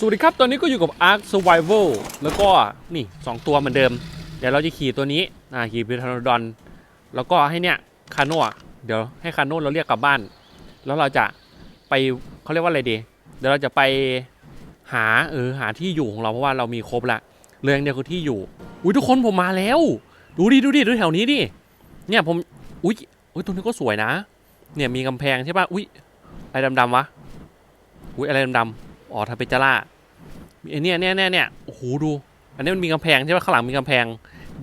สวัสดีครับ ตอนนี้ก็อยู่กับ Ark Survival แล้วก็นี่ 2 ตัวเหมือนเดิม เดี๋ยวเราจะขี่ตัวนี้อ่าขี่พิทานดอน แล้วก็ให้เนี่ยคาโน่เดี๋ยวให้คาโน่เราเรียกกลับบ้าน แล้วเราจะไปเขาเรียกว่าอะไรดี เดี๋ยวเราจะไปหาเออหาที่อยู่ของเราเพราะว่าเรามีครบละเรื่องเดียวคือที่อยู่ อุ้ยทุกคนผมมาแล้ว ดูดิดูดิดูแถวนี้ดิ เนี่ยผม อุ้ยอุ้ยตรงนี้ก็สวยนะ เนี่ยมีกำแพงใช่ป่ะ อุ้ยอะไรดำๆวะ อุ้ยอะไรดำๆ อ๋อทาเปจาร่ามีไอเนี่ยเนี่ยเนี่ยเนี่ยโอ้โหดู อันนี้มันมีกำแพงใช่ป่ะข้างหลังมีกำแพง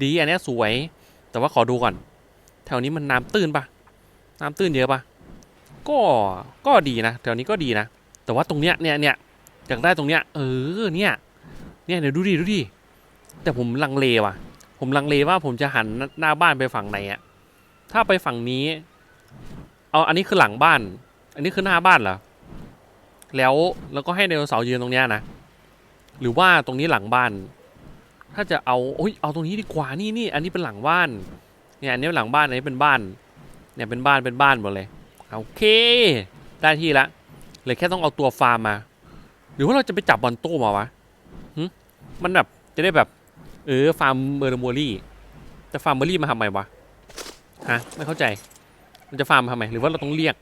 ดีอันเนี้ยสวย แต่ว่าขอดูก่อน แถวนี้มันน้ำตื้นปะน้ำตื้นเยอะปะก็ก็ดีนะแถวนี้ก็ดีนะ แต่ว่าตรงเนี้ยเนี่ยเนี่ยอยากได้ตรงเนี้ยเออเนี่ยเนี่ยเดี๋ยวดูดิดูดิแต่ผมลังเลว่ะ ผมลังเลว่าผมจะหันหน้าบ้านไปฝั่งไหนอะถ้าไปฝั่งนี้ เอาอันนี้คือหลังบ้าน อันนี้คือหน้าบ้านเหรอ แล้วแล้วก็ให้ไดโนเสาร์ยืนตรงเนี้ยนะ หรือว่าตรงนี้หลังบ้าน ถ้าจะเอาโอ้ยเอาตรงนี้ดีกว่านี่นี่อันนี้เป็นหลังบ้านเนี่ยอันนี้หลังบ้านอันนี้เป็นบ้านเนี่ยเป็นบ้านเป็นบ้านหมดเลยโอเค ได้ที่ละเหลยแค่ต้องเอาตัวฟาร์มมา หรือว่าเราจะไปจับบอลโต้มาวะมันแบบจะได้แบบเออฟาร์มเบอร์โมลี่จะฟาร์มเบอรี่มาทำไมวะฮะไม่เข้าใจ มันจะฟาร์มทำไมหรือว่าเราต้องเรียก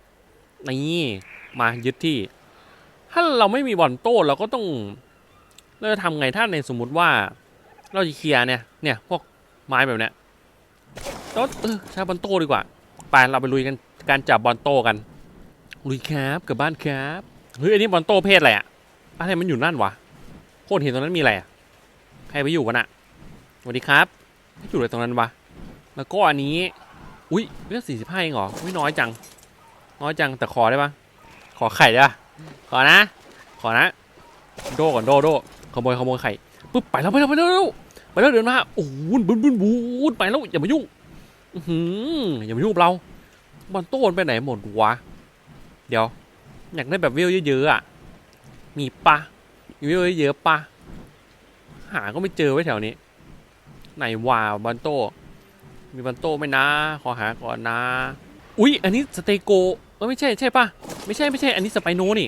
นี่มายึดที่ ถ้าเราไม่มีบอลโต้เราก็ต้องเราจะทำไงถ้าในสมมุติว่า เราจะเคลียร์เนี่ยเนี่ยพวกไม้แบบเนี้ยก็เออใช้บอลโต้ดีกว่าไปเราไปลุยกันการจับบอลโต้กันลุยครับกับบ้านครับเฮ้ยอันนี้บอลโต้เพศอะไรอะอะไรมันอยู่นั่นวะโคตรเห็นตรงนั้นมีอะไรอะใครไปอยู่กันอะสวัสดีครับไม่อยู่เลยตรงนั้นวะแล้วก็อันนี้อุ้ยเลือดสี่สิบห้าเองเหรอไม่น้อยจัง น้อยจังแต่ขอได้ปะขอไข่ได้ปะ ขอนะ ขอนะ โดก่อนโดโดขโมยขโมยไข่ปุ๊บไปแล้วไปแล้วไปแล้วไปแล้วเดินมาโอ้โหบุนบุนบูนไปแล้วอย่ามายุ่งอือย่ามายุ่งเราบอลโต้นไปไหนหมดวะเดี๋ยว อยากได้แบบเวลเยอะๆอะมีปะมีเวลเยอะๆปะหาก็ไม่เจอไว้แถวนี้ ไหนวะบอลโต้มีบอลโต้ไหมนะ ขอหาก่อนนะ อุ๊ย อันนี้สเตโก อไม่ใช่ใช่ปะไม่ใช่ไม่ใช่อันนี้สไปโนนี่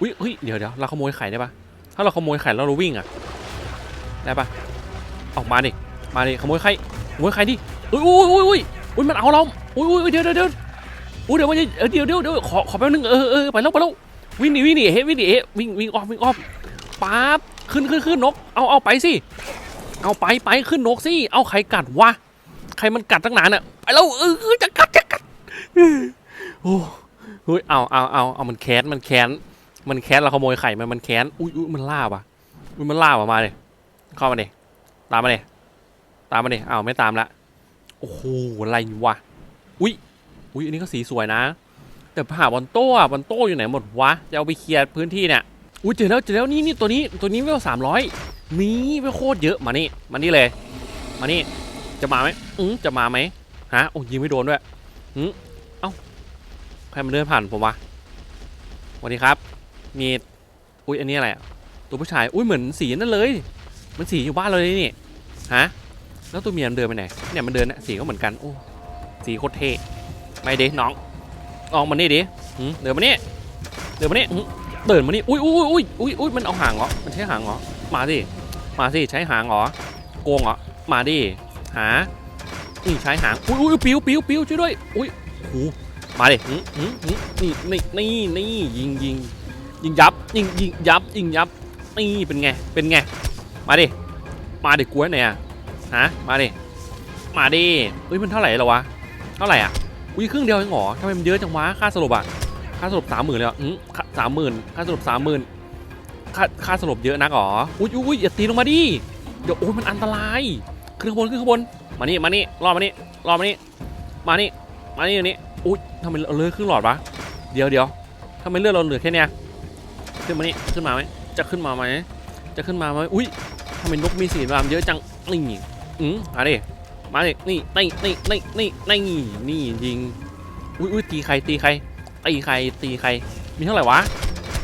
อุ๊ยเฮ้ยเดี๋ยวเดี๋ยวเราขโมยไข่ได้ปะถ้าเราขโมยไข่แล้วเราวิ่งอะได้ปะออกมาดิมาดิขโมยไข่ขโมยไข่ดิอุ้ยอุ้ยอุ้ยอุ้ยอุ้ยมันเอาเราอุ้ยอุ้ยเดี๋ยวเดี๋ยวเดี๋ยวอุ้ยเดี๋ยวมันจะเดี๋ยวเดี๋ยวเดี๋ยวขอขอแป๊บนึงเออเออไปแล้วไปแล้ววิ่งหนีวิ่งหนีเฮ้ยวิ่งหนีเฮ้วิ่งวิ่งออฟวิ่งออฟปั๊บขึ้นขึ้นขึ้นนกเอาเอาไปสิเอาไปไปขึ้นนกสิเอาใครกัดวะใครมันกัดตั้งนานอะไปแล้วเออจะกัดจะกัด โอ้เฮ้ยเอาเอาเอาเอามันแค้นมันแค้นมันแค้นเราขโมยไข่มันมันแค้นอุ้ยอุ้ยมันล่าว่ะอุ้ยมันล่าว่ะมาเลยเข้ามาเลยตามมาเลยตามมาเลยเอ้าไม่ตามละโอ้โหอะไรวะอุ้ยอุ้ยอันนี้ก็สีสวยนะ แต่ผ่าบอลโต้อะบอลโต้อยู่ไหนหมดวะจะเอาไปเคลียร์พื้นที่เนี่ยอุ้ยเจอแล้วเจอแล้วนี่นี่ตัวนี้ตัวนี้เวลสามร้อยมีเวลโคตรเยอะมานี่มานี่เลย มานี่จะมาไหมอืมจะมาไหมฮะโอ้ยิงไม่โดนด้วยอืมเอ้า ใครมันเดินผ่านผมวะสวัสดีครับ มี อุ้ยอันนี้อะไรตัวผู้ชาย อุ้ยเหมือนสีนั่นเลย มันสีอยู่บ้านเราเลยนี่ฮะแล้วตัวเมียมันเดินไปไหนเนี่ยมันเดินนี่ยสีก็เหมือนกันโอ้สีโคตรเท่ไม่ดิน้องออกมานี่ดิเดินมานี่เดินมานี่เดินมานี่อุ้ยอุ้ยอุ้ยอุ้ยอุ้ยมันเอาหางเหรอมันใช้หางเหรอมาสิมาสิใช้หางเหรอโกงเหรอมาดิหานี่ใช้หางอุ้ยอุ้ยปิ้วปิ้วปิ้วช่วยด้วยอุ้ยโห มาดิหืมหืมหืมนี่นี่นี่นี่ยิงยิงยิงยับยิงยิงยับยิงยับนี่เป็นไงเป็นไงมาดิมาดิกล้วยไหนอยอะฮะมาดิมาดิเฮ้ยมันเท่าไหร่แล้ววะเท่าไหร่อะอุ้ยครึ่งเดียวเองหรอทำไมมันเยอะจังวะค่าสรุปอะค่าสรุปสามหมื่นเลยเหรออืมสามหมื่นค่าสรุปสามหมื่นค่าค่าสรุปเยอะนักหรออุ้ยอุ้ยอย่าตีลงมาดิเดี๋ยวโอ้ยมันอันตรายขึ้นข้างบนขึ้นข้างบนมานี่มานี่รอมานี่รอมานี่มานี่ มานี่นี่อุ้ยทำไมเราเลือดครึ่งหลอดวะเดี๋ยวเดี๋ยวทำไมเลือดเราเหลือแค่เนี้ยขึ้นมานี่ขึ้นมาไหมจะขึ้นมาไหมจะขึ้นมาไหมอุ้ยทำไมนกมีสีดำเยอะจังนี่อืมมาดิมาดินี่นี่นี่นี่นี่นี่นี่ยิงอุ้ยอุ้ยตีใครตีใครตีใครตีใครมีเท่าไหร่วะ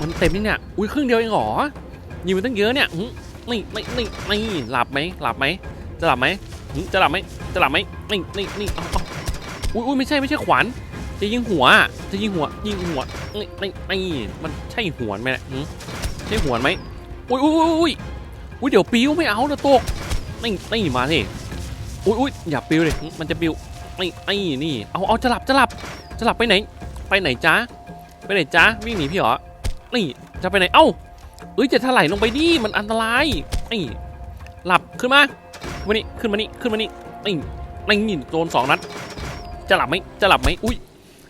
มันเต็มนี่เนี่ยอุ้ยครึ่งเดียวเองเหรอยิงไปตั้งเยอะเนี่ยนี่นี่นี่นี่หลับไหมหลับไหมจะหลับไหมจะหลับไหมจะหลับไหมนี่นี่นี่ อุ้ยอุ้ยไม่ใช่ไม่ใช่ขวานจะยิงหัว จะยิงหัว ยิงหัวนี่นี่นี่มันใช่หัวไหมนี่ยหึใช่หัวไหมอุ้ยอุ้ยอุ้ยอุ้ยอุ้ยเดี๋ยวปิวไม่เอานะตกนี่นี่มาสิอุ้ยอุ้ยอย่าปิวเลยมันจะปิวนี่นี่นี่เอาเอาจะหลับจะหลับจะหลับไปไหน ไปไหนจ้าไปไหนจ้าวิ่งหนีพี่เหรอนี่จะไปไหนเอ้าเอ้ยจะถลายลงไปดิมันอันตรายนี่หลับขึ้นมาขึ้นมานี่ขึ้นมานี่ขึ้นมานี่นี่นี่โดนสองนัด จะหลับไหมจะหลับไหมอุ้ย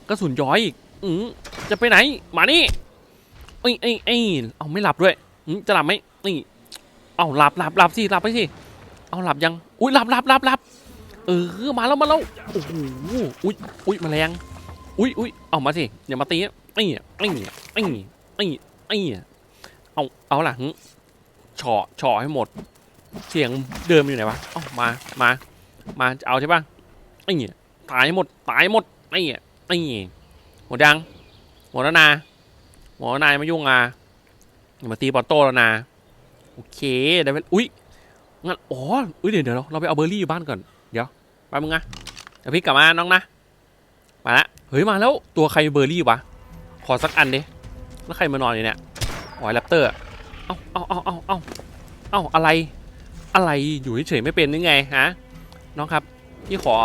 กระสุนย้อยอีกอือจะไปไหน มานี่เอ้ยเอ้ยเอ้ยเอาไม่หลับด้วยอือจะหลับไหมนี่เอาหลับหลับหลับสิหลับไปสิเอาหลับยังอุ้ยหลับหลับหลับหลับเออมาแล้วมาแล้วโอ้โหอุ้ยอุ้ยมาแมลงอุ้ยอุ้ยเอามาสิอย่ามาตีไอ้เนี่ยไอ้เนี่ยไอ้เนี่ยไอ้เนี่ยไอ้เนี่ยเอาเอาล่ะหึเฉาะเฉาะให้หมด เสียงเดิมอยู่ไหนวะเอามามามาเอาใช่ปะไอ้เนี่ย ตายหมดตายหมดไอ้เนี่ยไอ้เนี่ยหมดยังหมดแล้วนาหมดแล้วนายมายุ่งอะอย่ามาตีปอโต้แล้วนาโอเคได้เวลอุ้ยงั้นอ๋ออุ้ยเดี๋ยวเดี๋ยวเราเราไปเอาเบอร์รี่อยู่บ้านก่อนเดี๋ยวไปมึงนะเดี๋ยวพี่กลับมาน้องนะมาละเฮ้ยมาแล้วตัวใครเบอร์รี่วะขอสักอันดิแล้วใครมานอนอยู่เนี่ยหอยแรปเตอร์เอ้าเอ้าเอ้าเอ้าเอ้าเอ้าอะไรอะไรอยู่เฉยๆไม่เป็นนึงไงฮะน้องครับพี่ขอ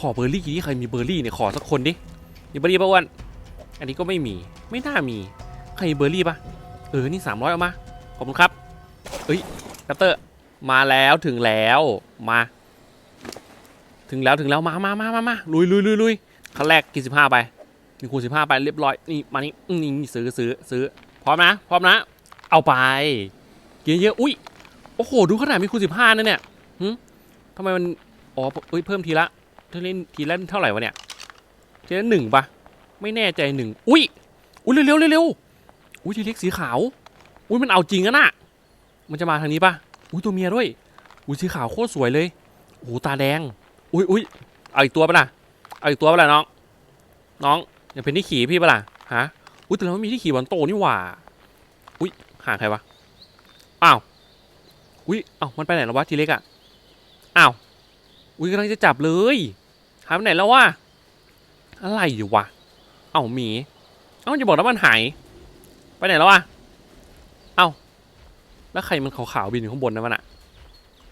ขอเบอร์รี่ที่ใครมีเบอร์รี่เนี่ยขอสักคนดิมีเบอร์รี่ปะอ้วนอันนี้ก็ไม่มีไม่น่ามีใครมีเบอร์รี่ปะเออนี่สามร้อยเอามาขอบคุณครับเฮ้ยแรปเตอร์มาแล้วถึงแล้วมา ถึงแล้วถึงแล้วมามามามามาลุยลุยลุยลุยขั้นแรกกินสิบห้าไปมีคูณสิบห้าไปเรียบร้อยนี่มานี่นี่ซื้อซื้อซื้อพร้อมนะพร้อมนะ เอาไปกินเยอะอุ้ยโอ้โหดูขนาดมีคูณสิบห้านะเนี่ยทำไมมันอ๋อเอ้ยเพิ่มทีละ เท่าเล่นทีละเท่าไหร่วะเนี่ยทีละหนึ่งปะไม่แน่ใจหนึ่งอุ้ยอุ้ยเร็วเร็วเร็วอุ้ยทีเล็กสีขาว อุ้ยมันเอาจริงอะน่ะมันจะมาทางนี้ปะอุ้ยตัวเมียด้วย อุ้ยสีขาวโคตรสวยเลยโอ้ตาแดง อุ้ยอุ้ยเอาอีกตัวปะล่ะเอาอีกตัวปะล่ะน้อง น้องอย่าเป็นที่ขี่พี่ปะล่ะฮะอุ้ยแต่เราไม่มีที่ขี่บอลโตนี่หว่า อุ้ยห่างใครวะอ้าวอุ้ยเอ้ามันไปไหนแล้ววะทีเล็กอะอ้าวอุ้ยกำลังจะจับเลย หายไปไหนแล้ววะอะไรอยู่วะ เอ้าหมี เอ้าจะบอกแล้วมันหาย ไปไหนแล้ววะ เอ้า แล้วใครมันขาวๆบินอยู่ข้างบนนะมันอะ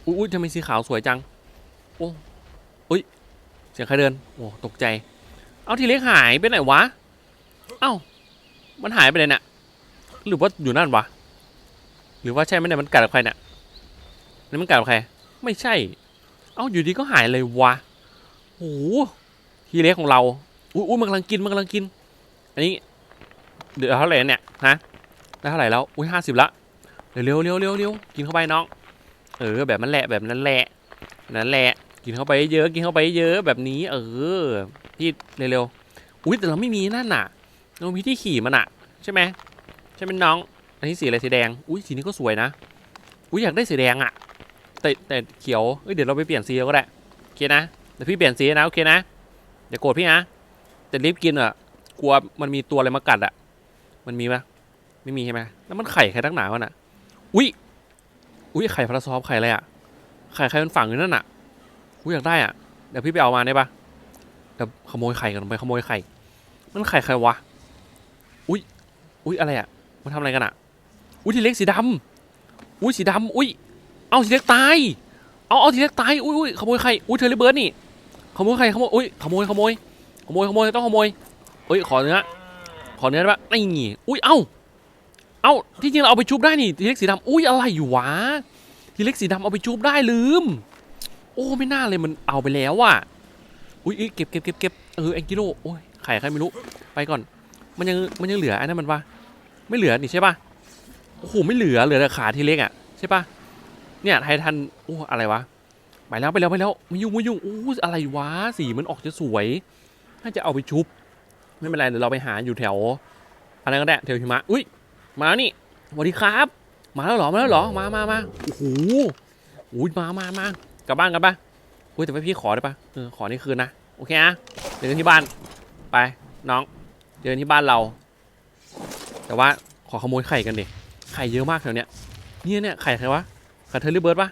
อุ้ยทำไมสีขาวสวยจัง โอ้อุ้ย เสียงใครเดิน โอ้ ตกใจ เอาทีเล็กหายไปไหนวะ เอ้า มันหายไปไหนเนี่ยหรือว่าอยู่นั่นวะ หรือว่าใช่ไหมเนี่ยมันกัดกับใครเนี่ยนี่มันกัดกับใคร ไม่ใช่ เอ้าอยู่ดีก็หายเลยวะ โอ้โหทีเล็กของเรา อุ้ยอุ้ยมันกำลังกินมันกำลังกิน อันนี้ เดี๋ยวเท่าไหร่เนี่ยฮะได้เท่าไหร่แล้ว อุ้ยห้าสิบละ เร็วเร็วเร็วเร็วเร็วกินเข้าไปน้อง เออ แบบนั้นแหละแบบนั้นแหละนั่นแหละ กินเข้าไปเยอะกินเข้าไปเยอะแบบนี้ เออ พี่เร็วๆ อุ้ยแต่เราไม่มีนั่นน่ะเรามีที่ขี่มันอะใช่ไหมใช่ไหมน้อง อันนี้สีอะไรสีแดง อุ้ยสีนี้ก็สวยนะ อุ้ยอยากได้สีแดงอะแต่แต่เขียวเอ้ยเดี๋ยวเราไปเปลี่ยนสีก็ได้โอเคนะ เดี๋ยวพี่เปลี่ยนสีนะโอเคนะอย่าโกรธพี่นะแต่รีบกินอะกลัวมันมีตัวอะไรมากัดอะ มันมีปะไม่มีใช่ไหมแล้วมันไข่ใครตั้งหนาวะน่ะอุ้ยอุ้ยไข่พลาซอฟไข่อะไรอะไข่ใครมันฝังอยู่นั่นอะอุ้ยอยากได้อะเดี๋ยวพี่ไปเอามาได้ปะเดี๋ยวขโมยไข่กันไปขโมยไข่ มันไข่ใครวะอุ้ยอุ้ยอะไรอะมันทำอะไรกันอะอุ้ยทีเล็กสีดำอุ้ยสีดำอุ้ยเอาทีเล็กตายเอาเอาทีเล็กตายอุ้ยอุ้ยขโมยไข่อุ้ยเทเลเบิร์ดนี่ ขโมยไข่ขโมยอุ้ยขโมยขโมยขโมยขโมยต้องขโมยเอ้ยขอเนื้อขอเนื้อได้ปะไอ้นี่อุ้ยเอ้าเอ้าที่จริงเราเอาไปชุบได้นี่ทีเล็กสีดำอุ้ยอะไรอยู่วะทีเล็กสีดำเอาไปชุบได้ลืม โอ้ไม่น่าเลยมันเอาไปแล้วว่ะอุ้ยเก็บเก็บเก็บเก็บเออแองกิโลโอ้ยไข่ใครไม่รู้ไปก่อน มันยังมันยังเหลืออ้นั่นมันปะไม่เหลือนี่ใช่ปะโอ้โหไม่เหลือเหลือแต่ขาทีเล็กอะใช่ปะเนี่ยไททันโอ้อะไรวะ ไปแล้วไปแล้วไปแล้วม่ยุ่งม่ยุ่งอู้อะไรวะสีมันออกจะสวยน่าจะเอาไปชุบ ไม่เป็นไรเดี๋ยวเราไปหาอยู่แถวอะไรก็ได้แถวหิมะอุ้ยมาแล้วนี่สวัสดีครับ มาแล้วเหรอมาแล้วเหรอมามามาโอ้โหอุ้ยมามามากลับบ้านกันปะอุ้ยแต่ว่าพี่ขอได้ปะเออขอนี่คืนนะโอเคนะเจอกันที่บ้านไปน้องเจอกันที่บ้านเรา แต่ว่าขอขโมยไข่กันดิไข่เยอะมากแถวเนี้ยเนี่ยเนี่ยไข่ใครวะไข่เทอร์รี่เบิร์ดปะ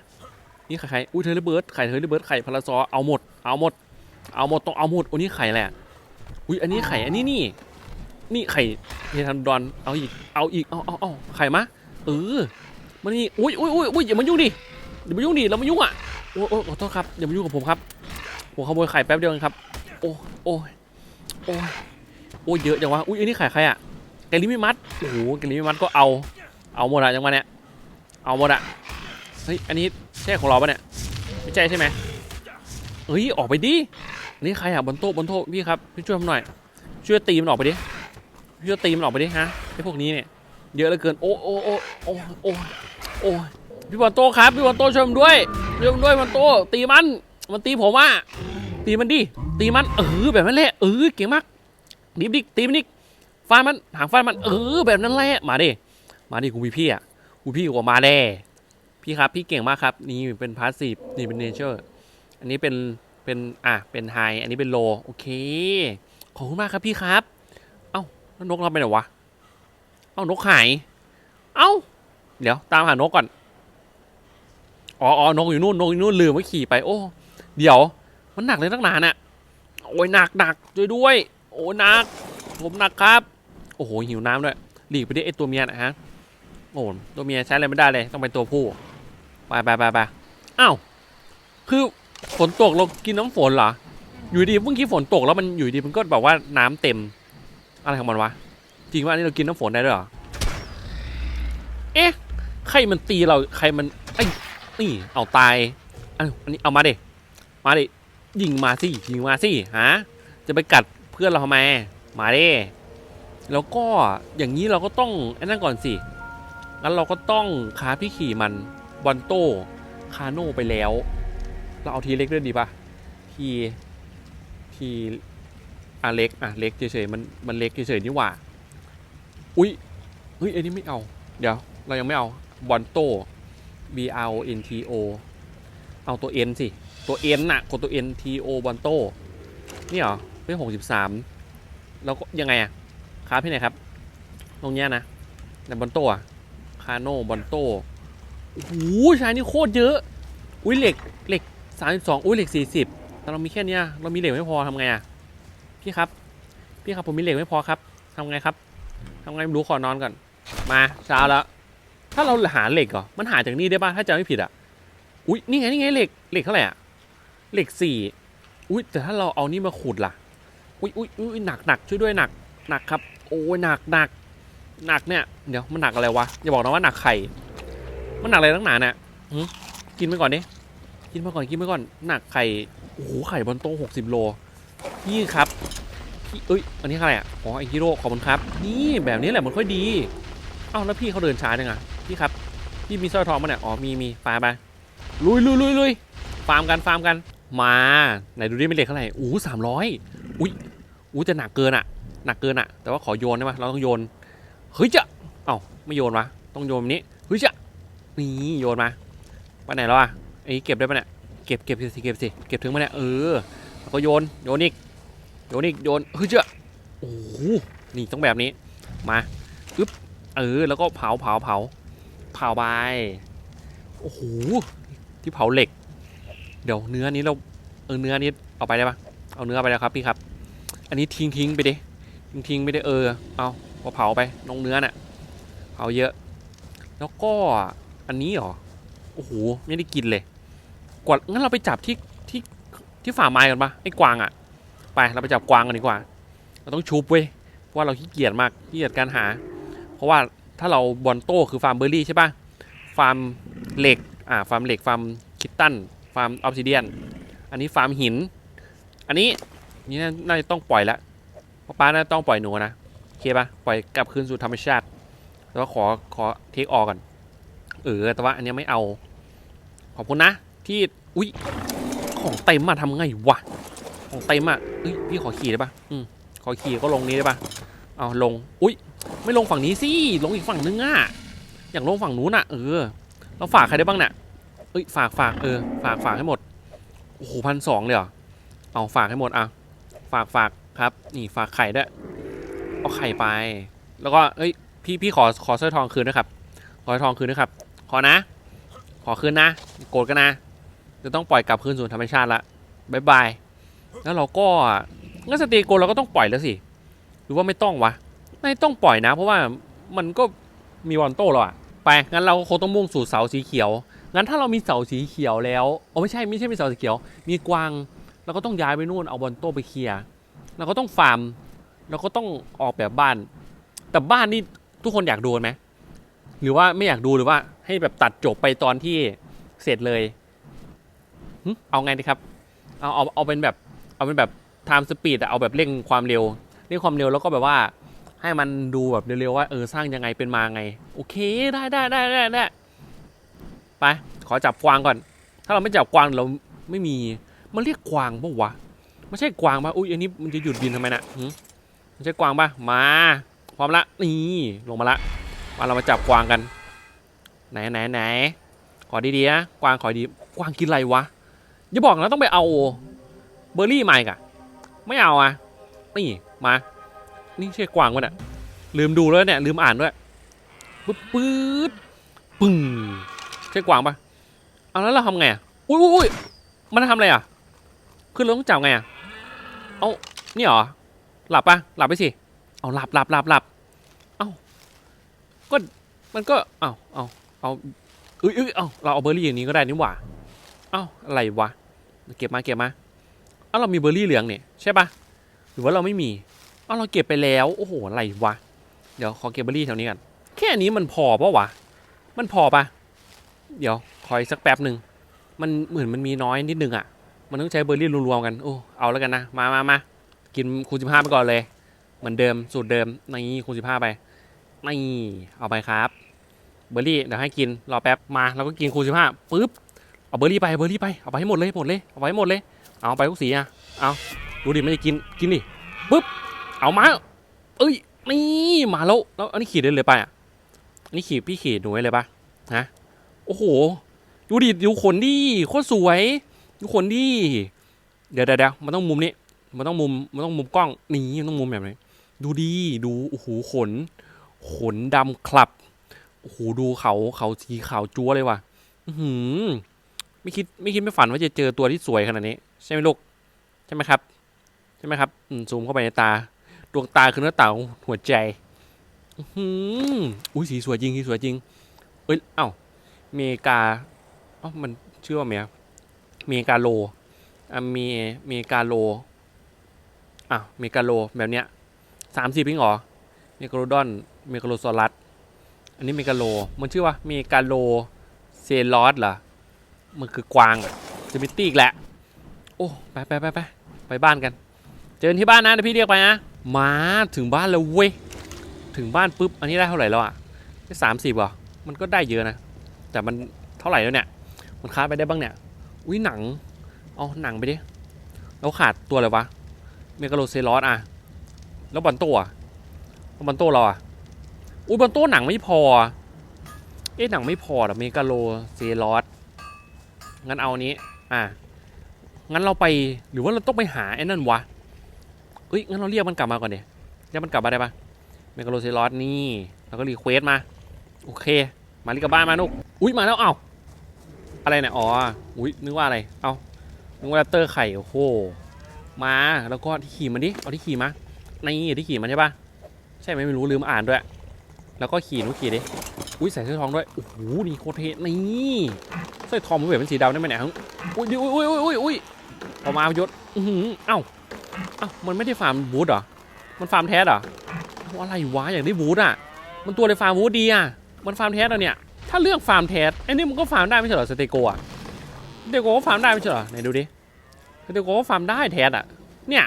นี่ไข่ใครอุ้ยเทอร์รี่เบิร์ดไข่เทอร์รี่เบิร์ดไข่พาราซอเอาหมดเอาหมด เอาหมดต้องเอาหมดโอ้นี่ไข่แหละไรอุ้ยอันนี้ไข่อันนี้นี่ นี่ไข่เฮทันดอนเอาอีกเอาอีกเอาเอาเอาไข่มะเออมันนี่อุ้ยอุ้ยอุ้ยอุ้ยอย่ามายุ่งดิอย่ามายุ่งดิเรามายุ่งอะโอ้โอ้ขอโทษครับอย่ามายุ่งกับผมครับโอ้ขโมยไข่แป๊บเดียวเองครับ โอ้โอ้ยโอ้ยโอ้ยเยอะจังวะอุ้ยอันนี้ไข่ใครอะแกลิมิมัดโอ้โหแกลิมิมัดก็เอา เอาหมดอะจังมาเนี่ยเอาหมดอะเฮ้ยอันนี้ ใช่ของเราปะเนี่ยไม่ใช่ใช่ไหมเฮ้ยออกไปดินนี้ใครอะบนโต๊ะบนโต๊ะพี่ครับพี่ช่วยผมหน่อย ช่วยตีมันออกไปดิช่วยตีมันออกไปดิฮะไอพวกนี้เนี่ยเยอะเหลือเกินโอ้โอ้โอ้โอ้โอ้โอ้พี่บอลโต้ครับพี่บอลโต้ช่วยผมด้วยช่วยผมด้วยบอลโต้ตีมันมันตีผมอะตีมันดิตีมันเออแบบนั้นแหละเออเก่งมากดิบดิตีมันดิฟาดมันหางฟาดมันเออแบบนั้นแหละมาดิมาดิกูมีพี่อะกูพี่กว่ามาแน่ พี่ครับ พี่เก่งมากครับ นี่เป็นพาสซีฟนี่เป็นเนเจอร์อันนี้เป็นเป็นอะเป็นไฮอันนี้เป็นโลโอเค ขอบคุณมากครับพี่ครับ เอ้าแล้วนกเราไปไหนวะ เอ้านกหาย เอ้า เดี๋ยวตามหานกก่อน อ๋ออ๋อนกอยู่นู่นนกอยู่นู่นลืมว่าขี่ไปโอ้เดี๋ยว มันหนักเลยตั้งนานอะโอ้ยหนักหนักช่วยด้วย โอ้ยหนัก ผมหนักครับ โอ้โหหิวน้ำด้วยหลีกไปดิไอตัวเมียนะฮะโอ้ตัวเมียใช้อะไรไม่ได้เลยต้องเป็นตัวผู้ ไปไปไปไปอ้าวคือฝนตกเรากินน้ำฝนเหรอ อยู่ดีเมื่อกี้ฝนตกแล้วมันอยู่ดีมันก็แบบว่าน้ำเต็ม อะไรของมันวะ จริงว่าอันนี้เรากินน้ำฝนได้ด้วยเหรอ เอ๊ะ ใครมันตีเราใครมันไอ้นี่เอาตายอันอันนี้เอามาดิมาดิยิงมาสิยิงมาสิฮะจะไปกัดเพื่อนเราทำไมมาดิแล้วก็อย่างนี้เราก็ต้องไอ้นั่นก่อนสิงั้นเราก็ต้องคาพี่ขี่มัน บอลโต้ คาโน่ไปแล้ว เราเอาทีเล็กด้วยดีปะทีทีอะเล็กอะเล็กเฉยๆมันมันเล็กเฉยๆนี่หว่า อุ้ยเฮ้ยอันนี้ไม่เอา เดี๋ยว เรายังไม่เอาบอลโต้ B R O N T O เอาตัว N สิ ตัว N น่ะกดตัว N T O บอลโต้ นี่เหรอเป็นหกสิบสามแล้วก็ยังไงอะคาพี่ไหนครับ ตรงเนี้ยนะแต่บอลโต้อะคาโน่บอลโต้ โอ้โหชายนี่โคตรเยอะ อุ้ยเหล็กเหล็กสามสิบสองอุ้ยเหล็กสี่สิบแต่เรามีแค่เนี้ยเรามีเหล็กไม่พอทำไงอะพี่ครับ พี่ครับผมมีเหล็กไม่พอครับทำไงครับทำไงไม่รู้ขอนอนก่อน มาเช้าแล้ว ถ้าเราหาเหล็กเหรอมันหาจากนี่ได้ป่ะถ้าจำไม่ผิดอะอุ้ยนี่ไงนี่ไงเหล็กเหล็กเท่าไหร่อะเหล็กสี่อุ้ยแต่ถ้าเราเอานี่มาขุดล่ะอุ้ยอุ้ยอุ้ยหนักหนักช่วยด้วยหนักหนักครับ โอ้ยหนักหนักหนักเนี่ยเดี๋ยวมันหนักอะไรวะอย่าบอกนะว่าหนักไข่ มันหนักอะไรตั้งหนาเนี่ยกินไปก่อนดิ กินไปก่อนกินไปก่อน หนักไข่ โอ้โห ไข่บนโต๊ะหกสิบโล นี่ครับเอ้ย อันนี้ใครอะ อ๋อไอฮิโร่ขอบคุณครับ นี่แบบนี้แหละมันค่อยดี เอ้าแล้วพี่เขาเดินช้าจังอะ พี่ครับ พี่มีสร้อยทองมาเนี่ย อ๋อ มีมีฟาร์มไปลุยลุยลุยลุยฟาร์มกันฟาร์มกัน มา ไหนดูดิเป็นเหล็กเท่าไหร่อู้สามร้อยอุ้ยอู้จะหนักเกินอะ หนักเกินอะ แต่ว่าขอโยนได้ไหมเราต้องโยน เฮ้ยจะเอ้าไม่โยนวะ ต้องโยนแบบนี้ เฮ้ยจะ นี่โยนมาไปไหนแล้วอะไอ้นี่เก็บได้ปะเนี่ยเก็บเก็บสิเก็บสิเก็บถึงมาเนี่ยเออแล้วก็โยนโยนอีกโยนอีกโยนเฮ้ยเจ้าโอ้โหนี่ต้องแบบนี้มาอึ๊บเออแล้วก็เผาเผาเผาเผาไปโอ้โหที่เผาเหล็ก เดี๋ยวเนื้อนี้เราเออเนื้อนี้เอาไปได้ปะเอาเนื้อไปแล้วครับพี่ครับ อันนี้ทิ้งทิ้งไปดิทิ้งทิ้งไปได้เออเอาพอเผาไปน้องเนื้อน่ะเผาเยอะ แล้วก็ อันนี้หรอ โอ้โห ไม่ได้กินเลย กว่างั้นเราไปจับที่ที่ที่ฝ่าไม้กันปะไอ้กวางอะไป เราไปจับกวางกันดีกว่า เราต้องชุบเว้ย เพราะว่าเราขี้เกียจมาก ขี้เกียจการหา เพราะว่าถ้าเราบอลโต้คือฟาร์มเบอร์รี่ใช่ปะฟาร์มเหล็ก อ่า ฟาร์มเหล็ก ฟาร์มคิตตัน ฟาร์มออฟซิเดียน อันนี้ฟาร์มหิน อันนี้นี่น่าจะต้องปล่อยละเพราะป้าน่าจะต้องปล่อยหนูนะ โอเคปะปล่อยกลับคืนสู่ธรรมชาติ แล้วขอขอเทคออกก่อน เออ แต่ว่าอันนี้ไม่เอา ขอบคุณนะ ที่ อุ้ยของเต็มอะทำไงวะ ของเต็มอะเอ้ย พี่ขอขี่ได้ปะอืมขอขี่ก็ลงนี้ได้ปะเอาลง อุ้ย ไม่ลงฝั่งนี้สิ ลงอีกฝั่งนึงอะอยากลงฝั่งนู้นอะเออ เราฝากใครได้บ้างเนี่ยเอ้ย ฝากฝากเออ ฝากฝากให้หมด โอ้โหพันสองเลยเหรอ เอาฝากให้หมดอะฝากฝากครับ นี่ฝากไข่ด้วย เอาไข่ไป แล้วก็ เอ้ย พี่พี่ขอขอสร้อยทองคืนนะครับ ขอสร้อยทองคืนนะครับ อนะ ขอคืนนะ โกรธกันนะ จะต้องปล่อยกลับคืนสู่ธรรมชาติละบายบาย แล้วเราก็งั้นสเตโกเราก็ต้องปล่อยแล้วสิ หรือว่าไม่ต้องวะ ไม่ต้องปล่อยนะ เพราะว่ามันก็มีวอนโต้แล้วอะไป งั้นเราก็คงต้องมุ่งสู่เสาสีเขียว งั้นถ้าเรามีเสาสีเขียวแล้วโอ้ไม่ใช่ ไม่ใช่มีเสาสีเขียว มีกวาง เราก็ต้องย้ายไปนู่น เอาบอลโต้ไปเคลียร์เราก็ต้องฟาร์ม เราก็ต้องออกแบบบ้าน แต่บ้านนี่ทุกคนอยากดูไหม หรือว่าไม่อยากดูหรือว่าให้แบบตัดจบไปตอนที่เสร็จเลยเอาไงดีครับ เอาเอาเอาเป็นแบบเอาเป็นแบบ time speed อะเอาแบบเร่งความเร็วเร่งความเร็วแล้วก็แบบว่า ให้มันดูแบบเร็วๆว่าเออสร้างยังไงเป็นมาไง โอเคได้ได้ได้ได้ได้ไปขอจับกวางก่อน ถ้าเราไม่จับกวางเราไม่มีมันเรียกกวางปะวะไม่ใช่กวางปะอุ้ยอันนี้มันจะหยุดบินทำไมนะหึไม่ใช่กวางปะมา พร้อมละนี่ลงมาละ มาเรามาจับกวางกัน ไหนไหนไหนขอดีๆนะกวางขอดีกวางกินอะไรวะอย่าบอกนะต้องไปเอาเบอร์รี่มาอีกะไม่เอาอะนี่มานี่ใช่กวางวะเนี่ยลืมดูแล้วเนี่ยลืมอ่านด้วยปึ๊บปื๊ดปึ้งใช่กวางปะเอาแล้วเราทำไงอะอุ้ยอุ้ยมันทำอะไรอะขึ้นรถต้องจับไงอะเอานี่เหรอหลับปะหลับไปสิเอาหลับหลับหลับหลับ ก็มันก็เอาเอาเอาเอ้ยเอ้ยเอาเราเอาเบอร์รี่อย่างนี้ก็ได้นี่หว่าเอ้าอะไรวะเก็บมาเก็บมาเอ้าเรามีเบอร์รี่เหลืองเนี่ยใช่ปะหรือว่าเราไม่มีเอาเราเก็บไปแล้วโอ้โหอะไรวะเดี๋ยวขอเก็บเบอร์รี่แถวนี้กันแค่นี้มันพอปะวะมันพอปะเดี๋ยวคอยสักแป๊บหนึ่งมันเหมือนมันมีน้อยนิดนึงอะ่ะ มันต้องใช้เบอร์รี่รวมๆกันโอ้เอาแล้วกันนะมามามากินคูณสิบห้าไปก่อนเลย เหมือนเดิมสูตรเดิมนี่คูณสิบห้าไป นี่เอาไปครับ เบอร์รี่เดี๋ยวให้กินรอแป๊บมาเราก็กินคูณสิบห้าปึ๊บเอาเบอร์รี่ไปเบอร์รี่ไปเอาไปให้หมดเลยหมดเลยเอาไปให้หมดเลย เอาไปทุกสีอะเอาดูดิไม่ได้กินกินดิปึ๊บเอามาเอ้ยนี่มาแล้วแล้วอันนี้ขี่ได้เลยไปอะอันนี้ขี่พี่ขี่หนูไว้เลยปะฮะโอ้โหดูดิดูขนดิโคตรสวยดูขนดิเดี๋ยวเดี๋ยวเดี๋ยวมันต้องมุมนี้มันต้องมุมมันต้องมุมกล้องนี่มันต้องมุมแบบนี้ดูดิดูโอ้โหขน ขนดำคลับ โอ้โห ดูเขาเขาสีขาวจั๊วเลยว่ะ อือหือไม่คิดไม่คิดไม่ฝันว่าจะเจอตัวที่สวยขนาดนี้ ใช่ไหมลูก ใช่ไหมครับ ใช่ไหมครับซูมเข้าไปในตา ดวงตาคือหน้าต่างหัวใจ อื้อหืออุ้ยสีสวยจริงสีสวยจริง เอ้ย เอ้าเมกาเอ้ามันชื่อว่าเมียเมกาโลอะเมเมกาโลอะเมกาโลแบบเนี้ยสามสิบพิงหรอเมกาโลดอน เมกาโลซอรัสอันนี้เมกาโลมันชื่อว่าเมกาโลเซลอสเหรอมันคือกวางอะจะมิตี้อีกแหละ โอ้ไปไปไปไปไปบ้านกัน เจอที่บ้านนะเดี๋ยวพี่เรียกไปนะมาถึงบ้านแล้วเว้ยถึงบ้านปุ๊บอันนี้ได้เท่าไหร่แล้วอะได้สามสิบเหรอมันก็ได้เยอะนะ แต่มันเท่าไหร่แล้วเนี่ยมันค้าไปได้บ้างเนี่ยอุ้ยหนังเอาหนังไปดิแล้วขาดตัวอะไรวะเมกาโลเซลอสอะแล้วบอลโต้อะแล้วบอลโต้เราอะ อุ้ยบอลโต้หนังไม่พอ เอ๊ะหนังไม่พอหรอเมกาโลเซลอสงั้นเอานี้ อะ งั้นเราไปหรือว่าเราต้องไปหาไอ้นั่นวะเอ้ยงั้นเราเรียกมันกลับมาก่อนเดี๋ยวเรียกมันกลับมาได้ปะเมกาโลเซลอสนี่แล้วก็รีเควสมา โอเค มารีกลับบ้านมานุกอุ้ยมาแล้วเอ้าอะไรเนี่ยอ๋ออุ้ยนึกว่าอะไร เอ้านึกว่าแรปเตอร์ไข่โอ้โหมาแล้วก็ที่ขี่มันดิเอาที่ขี่มานี่ที่ขี่มันใช่ปะใช่ไหมไม่รู้ลืมอ่านด้วย แล้วก็ขี่นุกขี่ดิ อุ้ยใส่เสร้อทองด้วย โอ้โห นี่โคตรเท่นี่สร้อทองมันแบบเป็นสีดำได้ไหมเนี่ยอุ้ยอุ้ยอุ้ยอุ้ยอุ้ยอุ้ยออกมายศอือหือเอ้าเอ้า มันไม่ได้ฟาร์มวูดเหรอ มันฟาร์มแท้เหรออะไรวะ อย่ากได้วูดอะ มันตัวเลยฟาร์มวูดดีอะ มันฟาร์มแท้เหรอเนี่ย ถ้าเลือกฟาร์มแท้ไอ้นี่มันก็ฟาร์มได้ไม่ใช่เหรอสเตโกอะสเตโกก็ฟาร์มได้ไม่ใช่เหรอ ไหนดูดิสเตโกก็ฟาร์มได้แท้อะ เนี่ย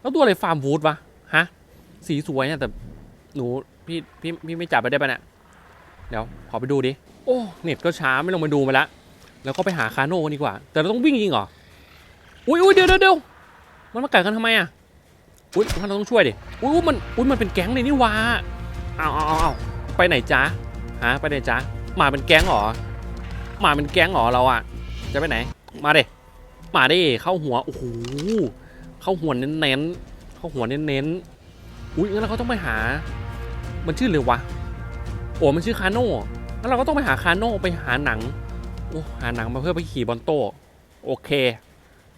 แล้วตัวอะไรฟาร์มวูดวะ ฮะ สีสวยเนี่ยแต่หนู พี่พี่พี่ไม่จับไปได้ปะเนี่ยเดี๋ยวขอไปดูดิโอ้เน็ตก็ช้าไม่ลงมาดูมาแล้วแล้วก็ไปหาคาโน่กันดีกว่า แต่เราต้องวิ่งจริงเหรออุ้ยอุ้ยเดี๋ยวเดี๋ยวเดี๋ยวมันมากัดกันทำไมอะอุ้ยงั้นเราต้องช่วยดิอุ้ยอุ๊ยมันอุ้ยมันเป็นแก๊งเลยนี่หวะเอาเอาเอาเอาไปไหนจ๊ะฮะไปไหนจ๊ะมาเป็นแก๊งเหรอมาเป็นแก๊งเหรอเราอะ จะไปไหน มาดิมาดิเข้าหัวโอ้โหเข้าหัวเน้นๆเข้าหัวเน้นๆอุ้ยงั้นเราก็ต้องไปหา มันชื่อเลยวะ โอ้มันชื่อคาโน่งั้นเราก็ต้องไปหาคาโน่ไปหาหนังโอ้หาหนังมาเพื่อไปขี่บอลโต้โอเค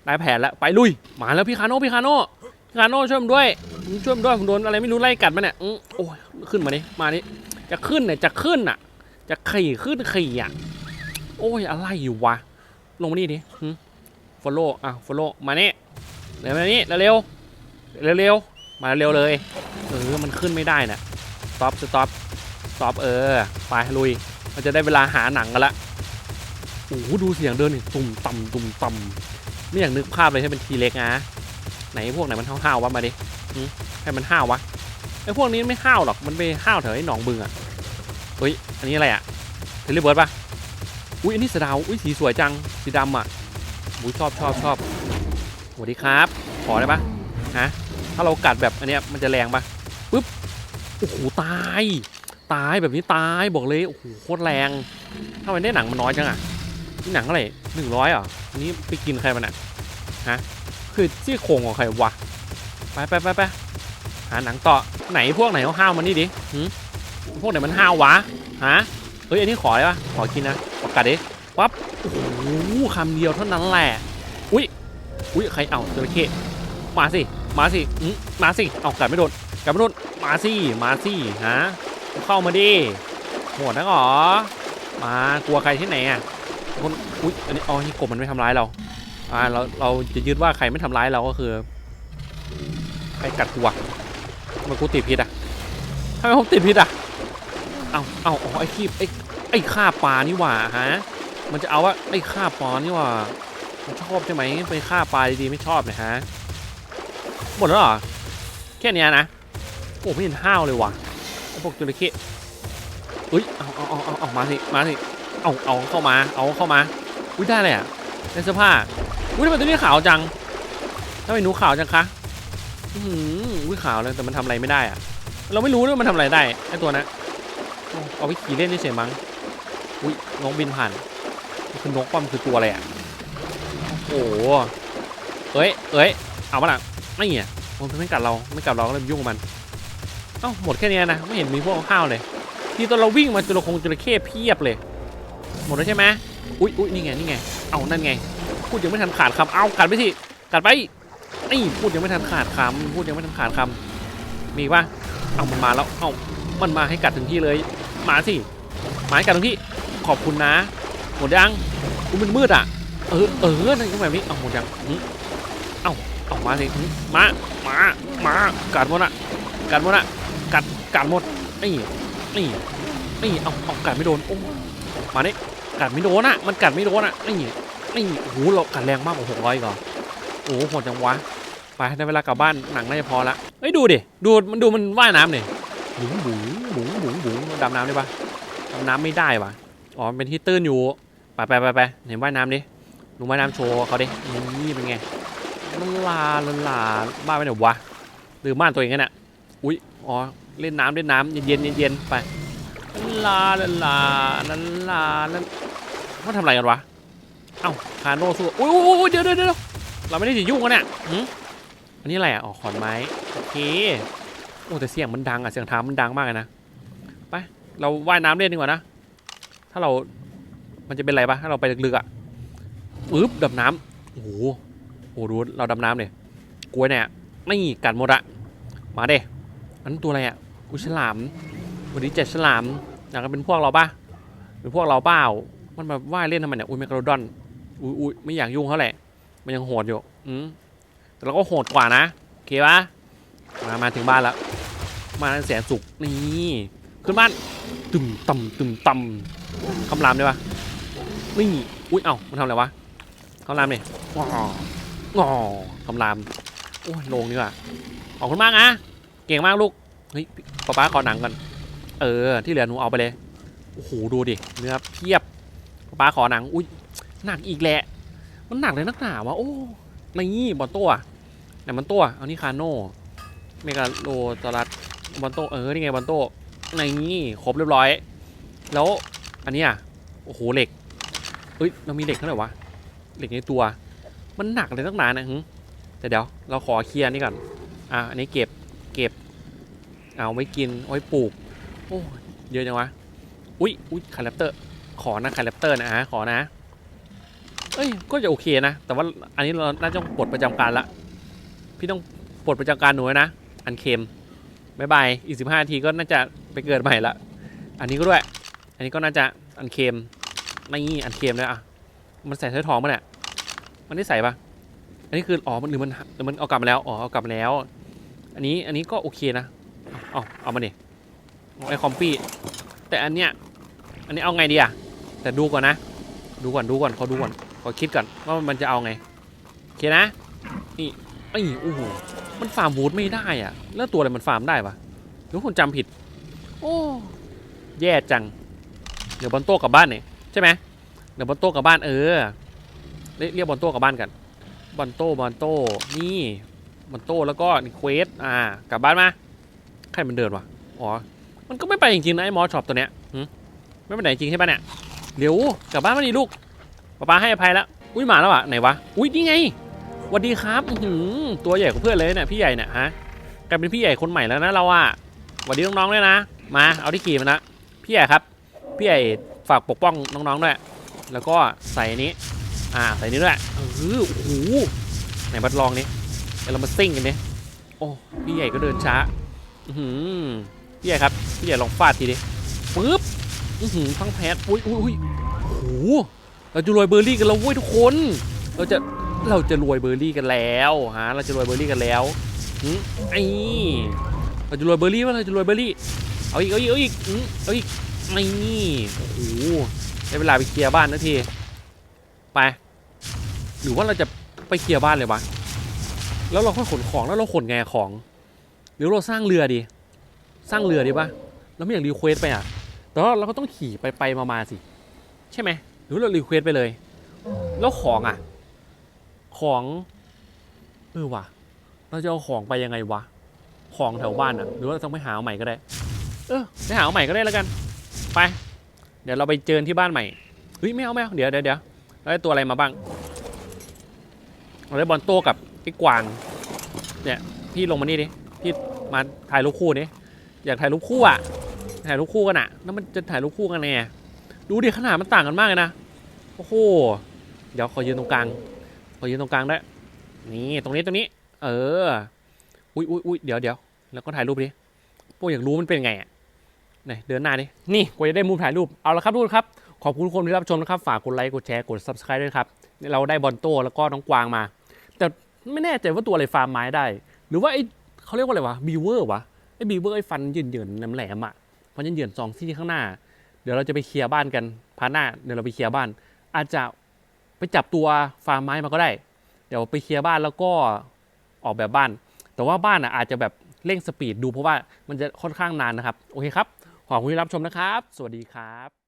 ได้แผนแล้วไปลุยมาแล้วพี่คาโน่พี่คาโน่พี่คาโน่ช่วยผมด้วยช่วยผมด้วยผมโดนอะไรไม่รู้ไล่กัดมาเนี่ยอื้อโอ้ยขึ้นมาดิมาดิจะขึ้นเนี่ยจะขึ้นอะ จะขี่ขึ้นขี่อะโอ้ยอะไรอยู่วะลงมานี่ดิฟอลโล่อะฟอลโล่มาเนี่เร็วมานี่เร็วเร็วเร็วมาเร็วเลยเออมันขึ้นไม่ได้น่ะ ต็อปสต็อปสต็อปเออ ไปลุย มันจะได้เวลาหาหนังกันละโอ้โหดูเสียงเดินนี่ตุ่มต่ำตุ่มต่ำไม่อยากนึกภาพเลยให้เป็นทีเล็กนะไหนพวกไหนมันห้าวๆวะมาดิให้มันห้าววะไอ้พวกนี้ไม่ห้าวหรอกมันไปห้าวแถวไอ้หนองบึงอะเฮ้ยอันนี้อะไรอะเทเลเบิร์ดปะอุ้ยอันนี้สเดาวอุ้ยสีสวยจังสีดำอะอุ้ยชอบชอบชอบสวัสดีครับ ขอได้ปะฮะถ้าเรากัดแบบอันเนี้ยมันจะแรงปะปึ๊บ อ้โหตาย ตายแบบนี้ตายบอกเลยโอ้โหโคตรแรงทำไมได้หนังมันน้อยจังอะนี่หนังเท่าไหร่หนึ่งร้อยอะอันนี้ไปกินใครมันอะฮะคือซี่โครงของใครวะไปไปไปไปหาหนังต่อไหนพวกไหนเขาห้าวมันนี่ดิหืมพวกไหนมันห้าววะฮะเฮ้ยอันนี้ขอได้ปะขอกินนะขอกัดดิปั๊บโอ้โหคำเดียวเท่านั้นแหละอุ้ยอุ้ยใครเอาจระเข้มาสิมาสิมมาสิเอากัดไม่โดนกัดไม่โดน มาสิมาสิฮะเข้ามาดิโหดนะหรอมากลัวใครที่ไหนอะคนอุ้ยอันนี้อ๋อนี่กบมันไม่ทำร้ายเราอ่าเราเราจะยึดว่าใครไม่ทำร้ายเราก็คือใครกัดกูวะมันกูติดพิษอะทำไมผมติดพิษอะเอาเอาอ๋อไอ้ขี้ไอ้ไอ้ฆ่าปลานี่หว่าฮะมันจะเอาว่าไอ้ฆ่าปลานี่หว่ามันชอบใช่ไหมไปฆ่าปลาดีๆไม่ชอบเนี่ยฮะหมดแล้วเหรอแค่นี้นะ โอ้ไม่เห็นห้าวเลยว่ะไอ้พวกจระเข้เอ้ยเอาเอาเอาเอาเอามาสิมาสิเอาเอาเข้ามาเอาเข้ามาอุ้ยได้เลยอะในเสื้อผ้าอุ้ยทำไมตัวนี้ขาวจังทำไมหนูขาวจังคะอืออุ้ยขาวเลยแต่มันทำอะไรไม่ได้อะเราไม่รู้ด้วยว่ามันทำอะไรได้ไอตัวนั้นเอาไปขี่เล่นเฉยมั้งอุ้ยนกบินผ่านคือนกป้อมคือตัวอะไรอะโอ้โหเอ้ยเอ้ยเอามาละไม่เหี้ยมันไม่กัดเราไม่กัดเราก็เลยยุ่งกับมัน อ้าหมดแค่นี้นะ ไม่เห็นมีพวกข้าวเลย ทีตอนเราวิ่งมาจระคงจระเข้เพียบเลย หมดแล้วใช่ไหมอุ้ยอุ้ยนี่ไงนี่ไง เอานั่นไง พูดยังไม่ทันขาดคำเอากัดไปสิกัดไปนี่พูดยังไม่ทันขาดคำพูดยังไม่ทันขาดคำมีปะเอามันมาแล้วเอามันมาให้กัดถึงที่เลยมาสิมาให้กัดถึงที่ขอบคุณนะ หมดยังกูมันมืดอะ เออเออนั่นก็แบบนี้เอาหมดยังเอาเอามาสิหมามามากัดหมดอะกัดหมดอะ กัดกัดหมดนี่นี่นี่เอาเอากัดไม่โดนโอ้มาดิกัดไม่โดนอะ มันกัดไม่โดนอะนี่นี่โอ้โหเรากัดแรงมากกว่าหกร้อยก่อนโอ้โหโหดจังวะไปได้เวลากลับบ้านหนังน่าจะพอละเอ้ยดูดิดูมันดูมันว่ายน้ำเนี่ยบุ๋งบุ๋งบุ๋งบุ๋งบุ๋งดำน้ำได้ปะดำน้ำไม่ได้ปะอ๋อเป็นที่ตื้นอยู่ไปไปไปไปเห็นว่ายน้ำดิลงว่ายน้ำโชว์เขาดินี่เป็นไงลาลาลาลาบ้าไปไหนวะหรือบ้านตัวเองกันน่ะอุ้ยอ๋อ เล่นน้ำเล่นน้ำเย็นเย็นๆเย็นๆไปลาลาลาลาลาลาเขาทำอะไรกันวะเอ้าคาโน่สู้อุ้ยอุ้ยเดี๋ยวเดี๋ยวเดี๋ยวเราไม่ได้จะยุ่งกันเนี่ยหืมอันนี้อะไรอะอ๋อขอนไม้โอเคโอ้แต่เสียงมันดังอะเสียงเท้ามันดังมากเลยนะไปเราว่ายน้ำเล่นดีกว่านะถ้าเรา มันจะเป็นอะไรปะถ้าเราไปลึกๆอะปึ๊บดำน้ำโอ้โหโอ้ดูเราดำน้ำเลยกลัวเนี่ยไม่กัดหมดอะมาเด้อันนั้นตัวอะไรอะ กูฉลาม วันนี้เจ็ดฉลามอยากจะเป็นพวกเราปะเป็นพวกเราเปล่า มันแบบว่ายเล่นทำไมเนี่ย อุ้ยเมกโดดอน อุ้ยอุ้ยไม่อยากยุ่งเขาแหละ มันยังโหดอยู่ อืมแต่เราก็โหดกว่านะ โอเคปะมา มาถึงบ้านแล้ว มาแสนสุขนี่ขึ้นบ้านตึมต่ำตึมต่ำคำรามได้ปะนี่ อุ้ย เอ้า มันทำอะไรวะคำรามเนี่ยงองอคำราม โอ้ยลงดีกว่าขอบคุณมากนะ เก่งมากลูก เฮ้ย ป๊าป๊าขอหนังก่อน เออ ที่เหลือหนูเอาไปเลย โอ้โห ดูดิ เนื้อเพียบป๊าป๊าขอหนัง อุ้ยหนักอีกแหละ มันหนักเลยนักหนาวะ โอ้นี่บอลโต้อะไหนบอลโต้อะเอานี่คาโน่ เมกาโลตรัสบอลโต้เออ นี่ไงบอลโต้ในนี่ครบเรียบร้อย แล้วอันนี้ยโอ้โห เหล็ก เอ้ย เรามีเหล็กเท่าไหร่วะ เหล็กในตัว มันหนักเลยตั้งนานนะหึแต่เดี๋ยว เราขอเคลียร์นี่ก่อน อะ อันนี้เก็บ เก็บ เอาไว้กินเอาไว้ปลูก โอ้เยอะจังวะ อุ้ยอุ้ยคาแรปเตอร์ ขอนะคาแรปเตอร์นะฮะ ขอนะ เอ้ย ก็จะโอเคนะ แต่ว่าอันนี้เราน่าจะปลดประจำการละ พี่ต้องปลดประจำการหนูไว้นะ อันเค็มบายบาย อีกสิบห้านาทีก็น่าจะไปเกิดใหม่ละ อันนี้ก็ด้วย อันนี้ก็น่าจะอันเค็มนี่อันเค็มเลยอะ มันใส่เสื้อทองปะเนี่ย มันได้ใส่ปะอันนี้คือ อ๋อ มันหรือมันหรือมันเอากลับมาแล้ว อ๋อ เอากลับมาแล้ว อันนี้ อันนี้ก็โอเคนะ เอาเอามาดิไอคอมปี้แต่อันเนี้ยอันนี้เอาไงดีอะแต่ดูก่อนนะ ดูก่อนดูก่อนเขาดูก่อนขอคิดก่อนว่ามันจะเอาไงโอเคนะ นี่ไอ้โอ้โหมันฟาร์มวูดไม่ได้อะแล้วตัวอะไรมันฟาร์มได้ปะหรือคนจำผิด โอ้แย่จัง เดี๋ยวบอลโต้กลับบ้านเนี่ยใช่ไหมเดี๋ยวบอลโต้กลับบ้านเออเรียกเรียกบอลโต้กลับบ้านกันบอลโต้บอลโต้นี่บอลโต้แล้วก็นี่เควสอ่ากลับบ้านมา ใครมันเดินวะ อ๋อ มันก็ไม่ไปจริงๆนะไอ้มอช็อปตัวเนี้ยไม่ไปไหนจริงใช่ปะเนี่ย เดี๋ยวกลับบ้านมาดิลูกป๊าป๊าให้อภัยแล้ว อุ้ยมาแล้วอะไหนวะ อุ้ยนี่ไงสวัสดีครับหือตัวใหญ่กว่าเพื่อนเลยเนี่ยพี่ใหญ่เนี่ยฮะ กลายเป็นพี่ใหญ่คนใหม่แล้วนะเราอะสวัสดีน้องๆด้วยนะ มาเอาที่ขี่มานะ พี่ใหญ่ครับ พี่ใหญ่ฝากปกป้องน้องๆด้วย แล้วก็ใส่นี้ อ่าใส่นี้ด้วยเออโอ้โหไหนบัดลองนี่เดี๋ยวเรามาซิ่งกันดิโอ้พี่ใหญ่ก็เดินช้า หือพี่ใหญ่ครับพี่ใหญ่ลองฟาดทีดิปึ๊บอือหือทั้งแพทอุ้ยอุ้ยอุ้ยโอ้โหเราจะรวยเบอร์รี่กันแล้วเว้ยทุกคน เราจะเราจะรวยเบอร์รี่กันแล้วฮะเราจะรวยเบอร์รี่กันแล้วอืมไอ้เราจะรวยเบอร์รี่ว่าเราจะรวยเบอร์รี่เอาอีกเอาอีกเอาอีกอืมเอาอีกนี่โอ้โหได้เวลาไปเคลียร์บ้านนาทีไป หรือว่าเราจะไปเคลียร์บ้านเลยวะแล้วเราค่อยขนของแล้วเราขนไงของ หรือเราสร้างเรือดี สร้างเรือดีปะเราไม่อยากรีเควสไปอะ แต่ว่าเราก็ต้องขี่ไปไปมามาสิ ใช่ไหมหรือเรารีเควสไปเลย แล้วของอะ ของเออว่ะ เราจะเอาของไปยังไงวะ ของแถวบ้านอะ หรือว่าเราต้องไปหาเอาใหม่ก็ได้ เออไปหาเอาใหม่ก็ได้แล้วกัน ไป เดี๋ยวเราไปเจอที่บ้านใหม่ เฮ้ยไม่เอาไม่เอาเดี๋ยวเดี๋ยวเดี๋ยวเราได้ตัวอะไรมาบ้างเราได้บอลโต้กับไอ้กวางเนี่ยพี่ลงมานี่ดิ พี่มาถ่ายรูปคู่นี่อยากถ่ายรูปคู่อะถ่ายรูปคู่กันอะแล้วมันจะถ่ายรูปคู่กันไงดูดิขนาดมันต่างกันมากเลยนะโอ้โหเดี๋ยวขอยืนตรงกลางขอยืนตรงกลางได้นี่ตรงนี้ตรงนี้ เอออุ้ยอุ้ยอุ้ยเดี๋ยวเดี๋ยวแล้วก็ถ่ายรูปดิพวกอยากรู้มันเป็นไงอะไหนเดินหน้าดินี่กว่าจะได้มุมถ่ายรูปเอาละครับทุกคนครับขอบคุณทุกคนที่รับชมนะครับ ฝากกดไลค์ กดแชร์ กด subscribe ด้วยครับ เราได้บอลโต้แล้วก็น้องกวางมา แต่ไม่แน่ใจว่าตัวอะไรฟาร์มไม้ได้ หรือว่าไอ้ เขาเรียกว่าอะไรวะบีเวอร์วะไอ้บีเวอร์ไอ้ฟันเยื่อนๆแหลมๆอะฟันเยื่อนๆสองซี่ข้างหน้า เดี๋ยวเราจะไปเคลียร์บ้านกันพาร์ทหน้าเดี๋ยวเราไปเคลียร์บ้าน อาจจะไปจับตัวฟาร์มไม้มาก็ได้ เดี๋ยวไปเคลียร์บ้านแล้วก็ออกแบบบ้าน แต่ว่าบ้านอะอาจจะแบบเร่งสปีดดูเพราะว่ามันจะค่อนข้างนานนะครับ โอเคครับ ขอบคุณที่รับชมนะครับ สวัสดีครับ